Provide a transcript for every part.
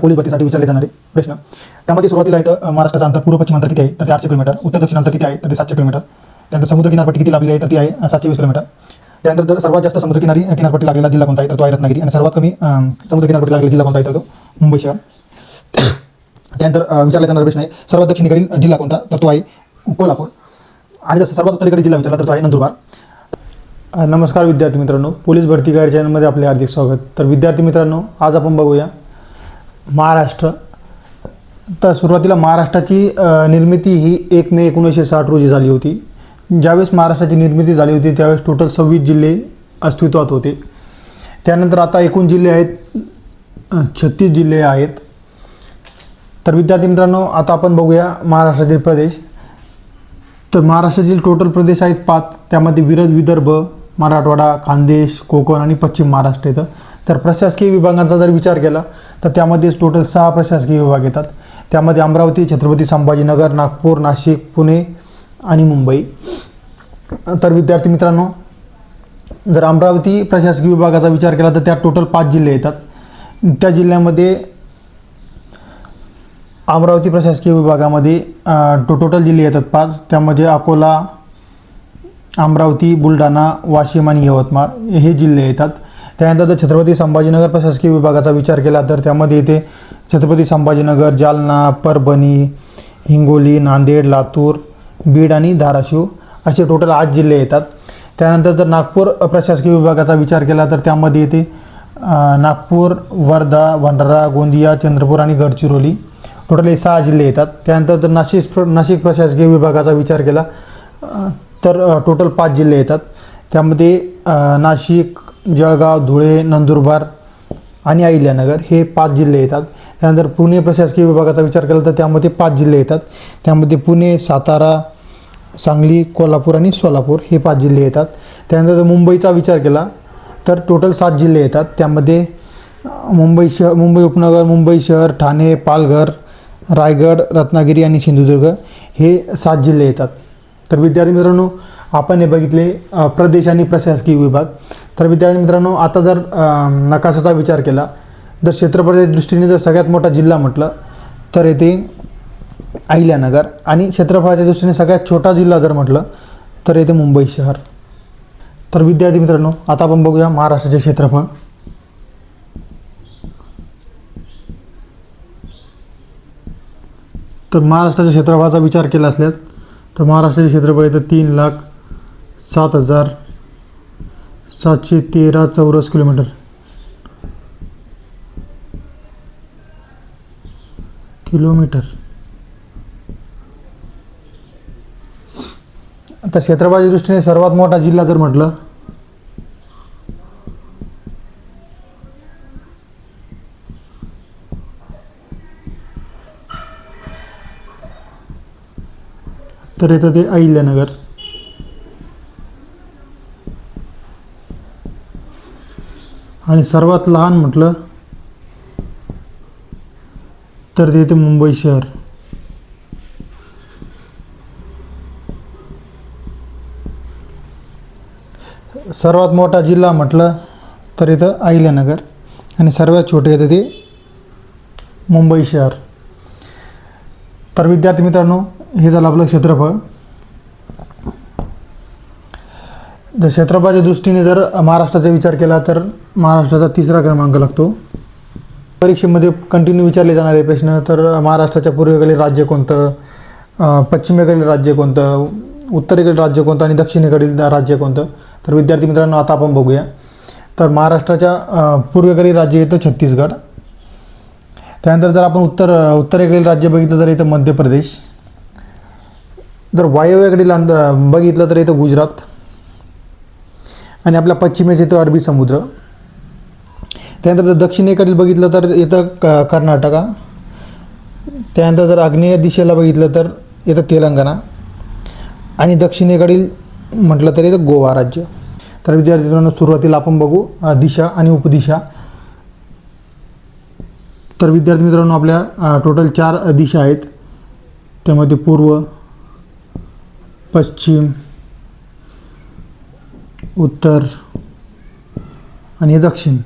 Police भरतीसाठी विचारले जाणारे प्रश्न. त्यामध्ये सुरुवातीला येतं महाराष्ट्राचा अंतर पूर्व पश्चिम अंतर किती आहे? तर ते आठशे किलोमीटर. उत्तर दक्षिण अंतर किती आहे? तर ते सातशे किलोमीटर. त्यानंतर समुद्र किनारपट्टी किती लाभली आहे? तर ती आहे सातशे वीस किलोमीटर. त्यानंतर जर सर्वात जास्त समुद्र किनारी किनारपट्टी लागलेला जिल्हा कोणता आहे? तर तो आहे रत्नागिरी. आणि सर्वात कमी समुद्र किनारपट्टी लागलेला जिल्हा कोणता आहे? तर तो मुंबई शहर. त्यानंतर विचारला जाणारा प्रश्न आहे सर्वात दक्षिणेकडील जिल्हा कोणता? तर तो आहे कोल्हापूर. आणि जसं सर्वात उत्तरेकडील जिल्हा विचारला तर तो आहे नंदुरबार. नमस्कार विद्यार्थी मित्रांनो. पोलीस भरती गाईड चॅनलमध्ये आपले हार्दिक स्वागत. तर विद्यार्थी मित्रांनो आज आपण बघूया महाराष्ट्र. तर सुरुवातीला महाराष्ट्राची निर्मिती ही एक मे एकोणीसशे साठ रोजी झाली होती. ज्यावेळेस महाराष्ट्राची निर्मिती झाली होती त्यावेळेस टोटल सव्वीस जिल्हे अस्तित्वात होते. त्यानंतर आता एकूण जिल्हे आहेत छत्तीस जिल्हे आहेत. तर विद्यार्थी मित्रांनो आता आपण बघूया महाराष्ट्रातील प्रदेश. तर महाराष्ट्रातील टोटल प्रदेश आहेत पाच. त्यामध्ये विरद विदर्भ मराठवाडा खानदेश कोकण आणि पश्चिम महाराष्ट्र येतं. तर प्रशासकीय विभागांचा जर विचार केला तर त्यामध्येच टोटल सहा प्रशासकीय विभाग येतात. त्यामध्ये अमरावती छत्रपती संभाजीनगर नागपूर नाशिक पुणे आणि मुंबई. तर विद्यार्थी मित्रांनो जर अमरावती प्रशासकीय विभागाचा विचार केला तर त्यात टोटल पाच जिल्हे येतात. त्या जिल्ह्यामध्ये अमरावती प्रशासकीय विभागामध्ये टो टोटल जिल्हे येतात पाच. त्यामध्ये अकोला अमरावती बुलढाणा वाशिम आणि यवतमाळ हे जिल्हे येतात. त्यानंतर जर छत्रपती संभाजीनगर प्रशासकीय विभागाचा विचार केला तर त्यामध्ये येते छत्रपती संभाजीनगर जालना परभणी हिंगोली नांदेड लातूर बीड आणि धाराशिव असे टोटल आठ जिल्हे येतात. त्यानंतर जर नागपूर प्रशासकीय विभागाचा विचार केला तर त्यामध्ये येते नागपूर वर्धा भंडारा गोंदिया चंद्रपूर आणि गडचिरोली टोटल हे सहा जिल्हे येतात. त्यानंतर जर नाशिक नाशिक प्रशासकीय विभागाचा विचार केला तर टोटल पाच जिल्हे येतात. त्यामध्ये नाशिक जळगाव धुळे नंदुरबार आणि अहिल्यानगर हे पाच जिल्हे येतात. त्यानंतर पुणे प्रशासकीय विभागाचा विचार केला तर त्यामध्ये पाच जिल्हे येतात. त्यामध्ये पुणे सातारा सांगली कोल्हापूर आणि सोलापूर हे पाच जिल्हे येतात. त्यानंतर जर मुंबईचा विचार केला तर टोटल सात जिल्हे येतात. त्यामध्ये मुंबई शहर मुंबई उपनगर मुंबई शहर ठाणे पालघर रायगड रत्नागिरी आणि सिंधुदुर्ग हे सात जिल्हे येतात. तर विद्यार्थी मित्रांनो आपण हे बघितले प्रदेश आणि प्रशासकीय विभाग. तर विद्यार्थी मित्रांनो आता जर नकाशाचा विचार केला जर क्षेत्रफळाच्या दृष्टीने जर सगळ्यात मोठा जिल्हा म्हटलं तर येथे अहिल्यानगर आणि क्षेत्रफळाच्या दृष्टीने सगळ्यात छोटा जिल्हा जर म्हटलं तर येथे मुंबई शहर. तर विद्यार्थी मित्रांनो आता आपण बघूया महाराष्ट्राचे क्षेत्रफळ. तर महाराष्ट्राच्या क्षेत्रफळाचा विचार केला असल्यास तर महाराष्ट्राचे क्षेत्रफळ येतं तीन लाख सात हजार सातशे तेरा चौरस किलोमीटर. किलोमीटर. आता क्षेत्रफळाच्या दृष्टीने सर्वात मोठा जिल्हा जर म्हटलं तर येतं ते अहिल्यानगर. आणि सर्वात लहान म्हटलं तर ते येते मुंबई शहर. सर्वात मोठा जिल्हा म्हटलं तर इथं अहिल्यानगर आणि सर्वात छोटे येतं ते मुंबई शहर. तर विद्यार्थी मित्रांनो हे झालं आपलं क्षेत्रफळ. जर क्षेत्रफळाच्या दृष्टीने जर महाराष्ट्राचा विचार केला तर महाराष्ट्राचा तिसरा क्रमांक लागतो. परीक्षेमध्ये कंटिन्यू विचारले जाणारे प्रश्न तर महाराष्ट्राच्या पूर्वेकडील राज्य कोणतं? पश्चिमेकडील राज्य कोणतं? उत्तरेकडील राज्य कोणतं? आणि दक्षिणेकडील राज्य कोणतं? तर विद्यार्थी मित्रांनो आता आपण बघूया. तर महाराष्ट्राच्या पूर्वेकडील राज्य येतं छत्तीसगड. त्यानंतर जर आपण उत्तर उत्तरेकडील राज्य बघितलं तर इथं मध्य प्रदेश. जर वायव्येकडील अंद बघितलं तर इथं गुजरात. आणि आपल्या पश्चिमेस येतं अरबी समुद्र. त्यानंतर जर दक्षिणेकडील बघितलं तर येतं क कर्नाटका. त्यानंतर जर आग्नेय दिशेला बघितलं तर येतं तेलंगणा. आणि दक्षिणेकडील म्हटलं तर येतं गोवा राज्य. तर विद्यार्थी मित्रांनो सुरुवातीला आपण बघू दिशा आणि उपदिशा. तर विद्यार्थी मित्रांनो आपल्या टोटल चार दिशा आहेत. त्यामध्ये पूर्व पश्चिम उत्तर आणि दक्षिण.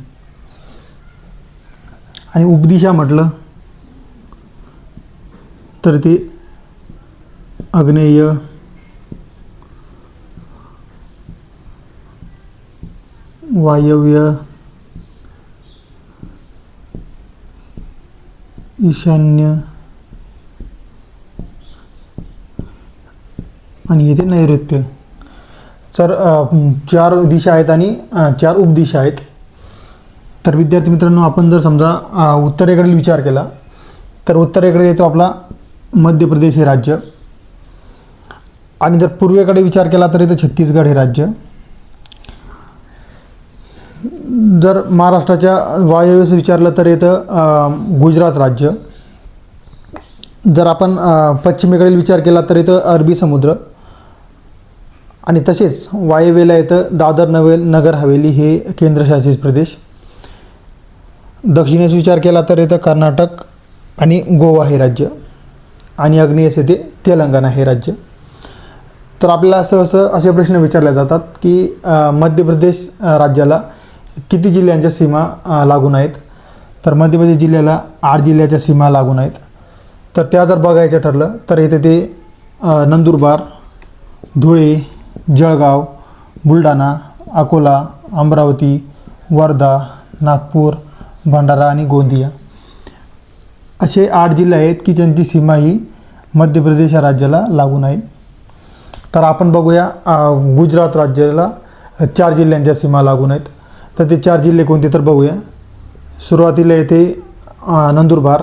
आणि उपदिशा म्हटलं तर ते आग्नेय वायव्य ईशान्य आणि येथे नैऋत्य. तर चार दिशा आहेत आणि चार उपदिशा आहेत. तर विद्यार्थी मित्रांनो आपण जर समजा उत्तरेकडील विचार केला तर उत्तरेकडे येतो आपला मध्य प्रदेश हे राज्य. आणि जर पूर्वेकडे विचार केला तर येतं छत्तीसगड हे राज्य. जर महाराष्ट्राच्या वायव्येस विचारलं तर येतं गुजरात राज्य. जर आपण पश्चिमेकडील विचार केला तर येतं अरबी समुद्र. आणि तसेच वायव्येला येतं दादर नवे नगर हवेली हे केंद्रशासित प्रदेश. दक्षिणेस विचार केला तर येतं कर्नाटक आणि गोवा हे राज्य. आणि आग्नेयेस येते तेलंगणा हे राज्य. तर आपल्याला सहसं असे प्रश्न विचारले जातात की मध्य प्रदेश राज्याला किती जिल्ह्यांच्या सीमा लागून आहेत? तर मध्य प्रदेश जिल्ह्याला आठ जिल्ह्याच्या सीमा लागून आहेत. तर त्या जर बघायचं ठरलं तर येथे ते नंदुरबार धुळे जळगाव बुलढाणा अकोला अमरावती वर्धा नागपूर भंडारा आणि गोंदिया. असे आठ जिल्हे आहेत की ज्यांची सीमा ही मध्य प्रदेश या राज्याला लागून आहे. तर आपण बघूया गुजरात राज्याला चार जिल्ह्यांच्या सीमा लागून आहेत. तर ते चार जिल्हे कोणते तर बघूया. सुरुवातीला येते नंदुरबार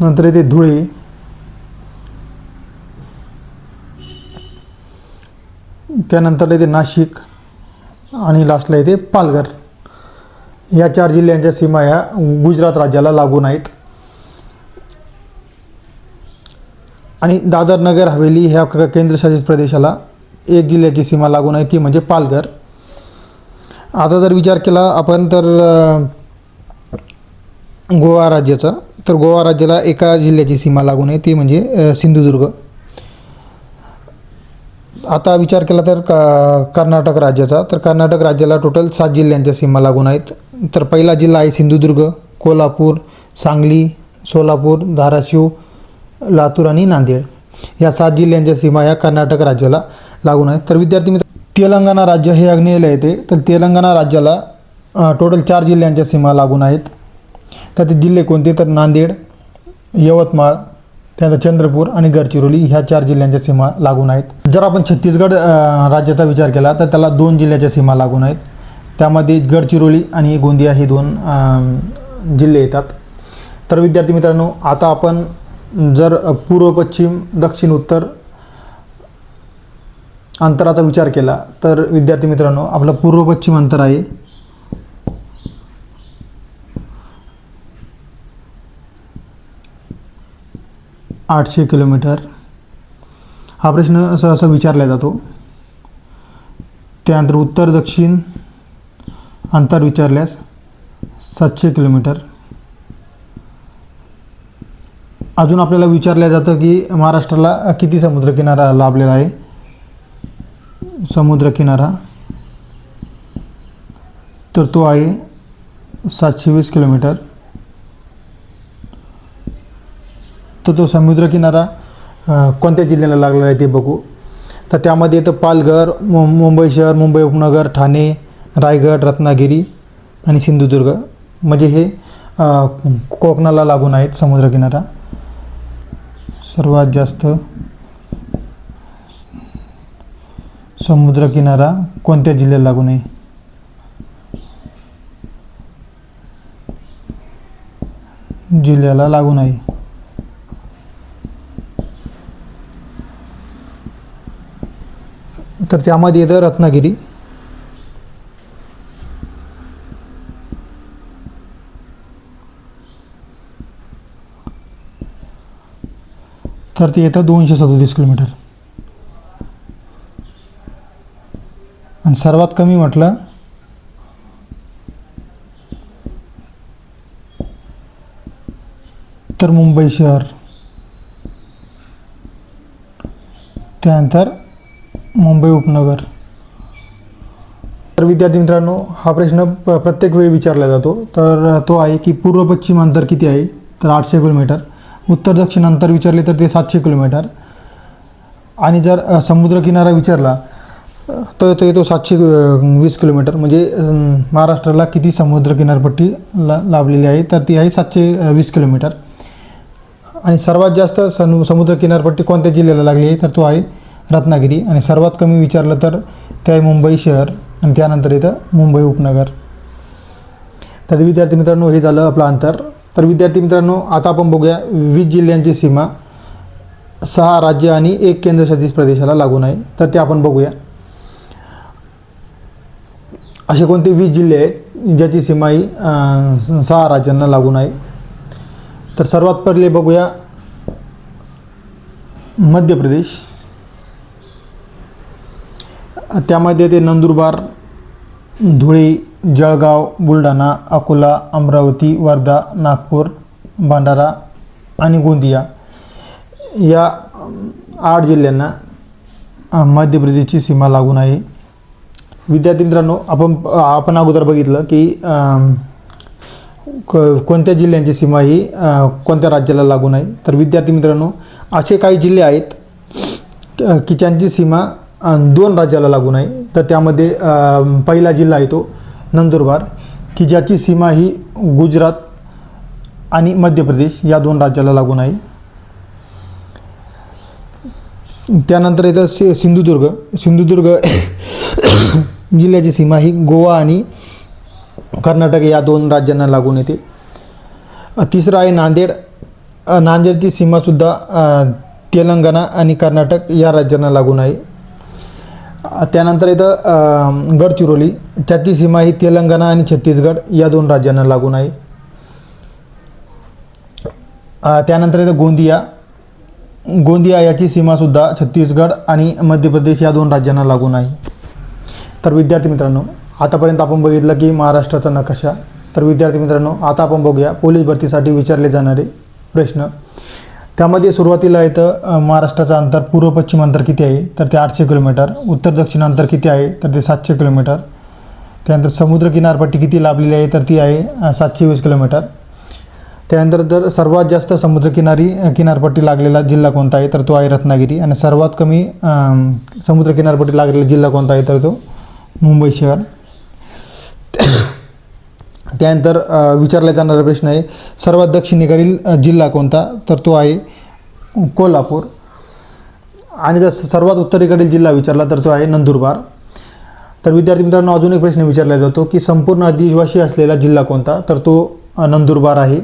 नंतर येते धुळे त्यानंतर येते नाशिक आणि लास्टला येते पालघर. या चार जिल्ह्यांच्या सीमा ह्या गुजरात राज्याला लागून आहेत. आणि दादर नगर हवेली ह्या केंद्रशासित प्रदेशाला एक जिल्ह्याची सीमा लागून आहे ती म्हणजे पालघर. आता जर विचार केला आपण तर गोवा राज्याचा तर गोवा राज्याला एका जिल्ह्याची सीमा लागून आहे ती म्हणजे सिंधुदुर्ग. आता विचार केला तर क कर्नाटक राज्याचा. तर कर्नाटक राज्याला टोटल सात जिल्ह्यांच्या सीमा लागून आहेत. तर पहिला जिल्हा आहे सिंधुदुर्ग कोल्हापूर सांगली सोलापूर धाराशिव लातूर आणि नांदेड. या सात जिल्ह्यांच्या सीमा या कर्नाटक राज्याला लागून आहेत. तर विद्यार्थी मित्र तेलंगणा राज्य हे आग्नेयला येते. तर तेलंगणा राज्याला टोटल चार जिल्ह्यांच्या सीमा लागून आहेत. तर ते जिल्हे कोणते? तर नांदेड यवतमाळ त्यानंतर चंद्रपूर आणि गडचिरोली ह्या चार जिल्ह्यांच्या सीमा लागून आहेत. जर आपण छत्तीसगड राज्याचा विचार केला तर त्याला दोन जिल्ह्याच्या सीमा लागून आहेत. त्यामध्ये गडचिरोली आणि गोंदिया हे दोन जिल्हे येतात. तर विद्यार्थी मित्रांनो आता आपण जर पूर्व पश्चिम दक्षिण उत्तर अंतराचा विचार केला तर विद्यार्थी मित्रांनो आपलं पूर्व पश्चिम अंतर आहे. आठशे किलोमीटर. हा प्रश्न असं असं विचारला जातो. त्यानंतर उत्तर दक्षिण अंतर विचारल्यास सातशे किलोमीटर. अजून आपल्याला विचारलं जातं की महाराष्ट्राला किती समुद्रकिनारा लाभलेला आहे? समुद्रकिनारा. तर तो आहे सातशे वीस किलोमीटर. तर तो समुद्रकिनारा कोणत्या जिल्ह्याला लागलेला आहे ते बघू. तर त्यामध्ये येतं पालघर मु मुंबई शहर मुंबई उपनगर ठाणे रायगड रत्नागिरी आणि सिंधुदुर्ग. म्हणजे हे कोकणाला लागून आहेत समुद्रकिनारा. सर्वात जास्त समुद्रकिनारा कोणत्या जिल्ह्याला लागून आहे जिल्ह्याला लागून आहे तर त्यामध्ये येतं रत्नागिरी. तर ते येतं दोनशे सदोतीस किलोमीटर. आणि सर्वात कमी म्हटलं तर मुंबई शहर. त्यानंतर मुंबई उपनगर. तर विद्यार्थी मित्रांनो हा प्रश्न प- प्रत्येक वेळी विचारला जातो. तर तो आहे की पूर्व पश्चिम अंतर किती आहे? तर आठशे किलोमीटर. उत्तर दक्षिण अंतर विचारले तर ते सातशे किलोमीटर. आणि जर समुद्रकिनारा विचारला तर तो येतो सातशे वीस किलोमीटर. म्हणजे महाराष्ट्राला किती समुद्र किनारपट्टी ला लाभलेली आहे? तर ती आहे सातशे वीस किलोमीटर. आणि सर्वात जास्त सनु समुद्र किनारपट्टी कोणत्या जिल्ह्याला लागली आहे? तर तो आहे रत्नागिरी आणि सर्वात कमी विचारलं तर ते आहे मुंबई शहर आणि त्यानंतर इथं मुंबई उपनगर. तर विद्यार्थी मित्रांनो हे झालं आपलं अंतर. तर विद्यार्थी मित्रांनो आता आपण बघूया वीस जिल्ह्यांची सीमा. सहा राज्य आणि एक केंद्रशासित प्रदेशाला लागून आहे. तर ते आपण बघूया. असे कोणते वीस जिल्हे आहेत ज्याची सीमा ही सहा राज्यांना लागून आहे? तर सर्वात पहिले बघूया मध्य प्रदेश. त्यामध्ये ते नंदुरबार धुळे जळगाव बुलढाणा अकोला अमरावती वर्धा नागपूर भंडारा आणि गोंदिया या आठ जिल्ह्यांना मध्य प्रदेशची सीमा लागून आहे. विद्यार्थी मित्रांनो आपण आपण अगोदर बघितलं की क- कोणत्या जिल्ह्यांची सीमा ही कोणत्या राज्याला लागून आहे. तर विद्यार्थी मित्रांनो असे काही जिल्हे आहेत की त्यांची सीमा दोन राज्याला लागून आहे तर त्यामध्ये पहिला जिल्हा येतो नंदुरबार की ज्याची सीमा ही गुजरात आणि मध्य प्रदेश या दोन राज्याला लागून आहे त्यानंतर येतं सि सिंधुदुर्ग. सिंधुदुर्ग जिल्ह्याची सीमा ही गोवा आणि कर्नाटक या दोन राज्यांना लागून येते. तिसरं आहे नांदेड. नांदेडची सीमासुद्धा तेलंगणा आणि कर्नाटक या राज्यांना लागून आहे त्यानंतर इथं गडचिरोली त्याची सीमा ही तेलंगणा आणि छत्तीसगड या दोन राज्यांना लागून आहे. त्यानंतर येतं गोंदिया. गोंदिया याची सीमासुद्धा छत्तीसगड आणि मध्य प्रदेश या दोन राज्यांना लागून आहे. तर विद्यार्थी मित्रांनो आतापर्यंत आपण बघितलं की महाराष्ट्राचा नकाशा. तर विद्यार्थी मित्रांनो आता आपण बघूया पोलीस भरतीसाठी विचारले जाणारे प्रश्न. त्यामध्ये सुरुवातीला येतं महाराष्ट्राचं अंतर पूर्व पश्चिम अंतर किती आहे? तर ते आठशे किलोमीटर. उत्तर दक्षिण अंतर किती आहे? तर ते सातशे किलोमीटर. त्यानंतर समुद्र किनारपट्टी किती लाभलेली आहे? तर ती आहे सातशे वीस किलोमीटर. त्यानंतर जर सर्वात जास्त समुद्रकिनारी किनारपट्टी लागलेला जिल्हा कोणता आहे? तर तो आहे रत्नागिरी. आणि सर्वात कमी समुद्र किनारपट्टी लागलेला जिल्हा कोणता आहे? तर तो मुंबई शहर. त्यानंतर विचारला जाणारा प्रश्न आहे सर्वात दक्षिणेकडील जिल्हा कोणता? तर तो आहे कोल्हापूर. आणि जर सर्वात उत्तरेकडील जिल्हा विचारला तर तो आहे नंदुरबार. तर विद्यार्थी मित्रांनो अजून एक प्रश्न विचारला जातो की संपूर्ण आदिवासी असलेला जिल्हा कोणता? तर तो नंदुरबार आहे.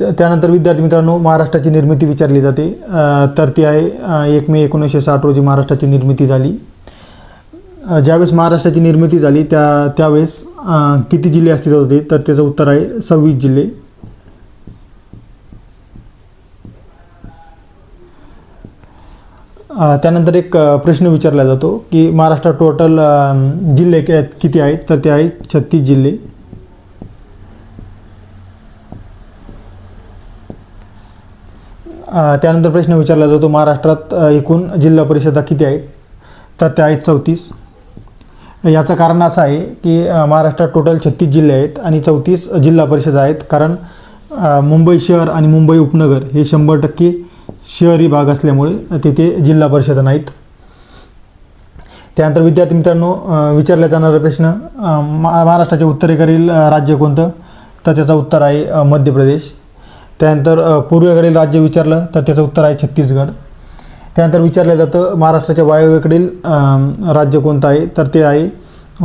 त्यानंतर विद्यार्थी मित्रांनो महाराष्ट्राची निर्मिती विचारली जाते. तर ती आहे एक मे एकोणीसशे साठ रोजी महाराष्ट्राची निर्मिती झाली. ज्यावेळेस महाराष्ट्राची निर्मिती झाली त्या त्यावेळेस किती जिल्हे अस्तित्वात होते? तर त्याचं उत्तर आहे सव्वीस जिल्हे. त्यानंतर एक प्रश्न विचारला जातो की महाराष्ट्रात टोटल जिल्हे किती आहेत? तर ते आहेत छत्तीस जिल्हे. त्यानंतर प्रश्न विचारला जातो महाराष्ट्रात एकूण जिल्हा परिषदा किती आहेत? तर त्या आहेत चौतीस. याचं कारण असं आहे की महाराष्ट्रात टोटल छत्तीस जिल्हे आहेत आणि चौतीस जिल्हा परिषद आहेत. कारण मुंबई शहर आणि मुंबई उपनगर हे शंभर टक्के शहरी भाग असल्यामुळे तिथे जिल्हा परिषद नाहीत. त्यानंतर विद्यार्थी मित्रांनो विचारला जाणारा प्रश्न मा- महाराष्ट्राच्या उत्तरेकडील राज्य कोणतं? तर त्याचं उत्तर आहे मध्य प्रदेश. त्यानंतर पूर्वेकडील राज्य विचारलं तर त्याचं उत्तर आहे छत्तीसगड. त्यानंतर विचारलं जातं महाराष्ट्राच्या वायव्येकडील राज्य कोणतं आहे? तर ते आहे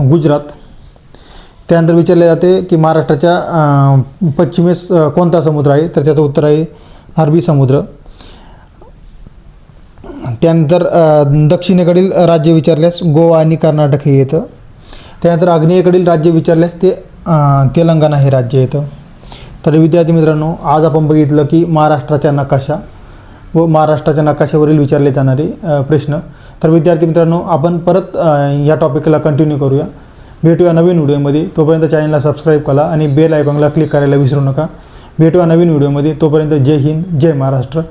गुजरात. त्यानंतर विचारले जाते की महाराष्ट्राच्या पश्चिमेस कोणता समुद्र आहे? तर त्याचं उत्तर आहे अरबी समुद्र. त्यानंतर दक्षिणेकडील राज्य विचारल्यास गोवा आणि कर्नाटक हे येतं. त्यानंतर आग्नेयेकडील राज्य विचारल्यास ते तेलंगणा हे राज्य येतं. तर विद्यार्थी मित्रांनो आज आपण बघितलं की महाराष्ट्राच्या नकाशा व महाराष्ट्राच्या नकाशावरील विचारले जाणारे प्रश्न. तर विद्यार्थी मित्रांनो आपण परत या टॉपिकला कंटिन्यू करूया. भेटूया नवीन व्हिडिओमध्ये. तोपर्यंत चॅनलला सबस्क्राईब करा आणि बेल आयकॉनला क्लिक करायला विसरू नका. भेटूया नवीन व्हिडिओमध्ये. तोपर्यंत जय हिंद जय महाराष्ट्र.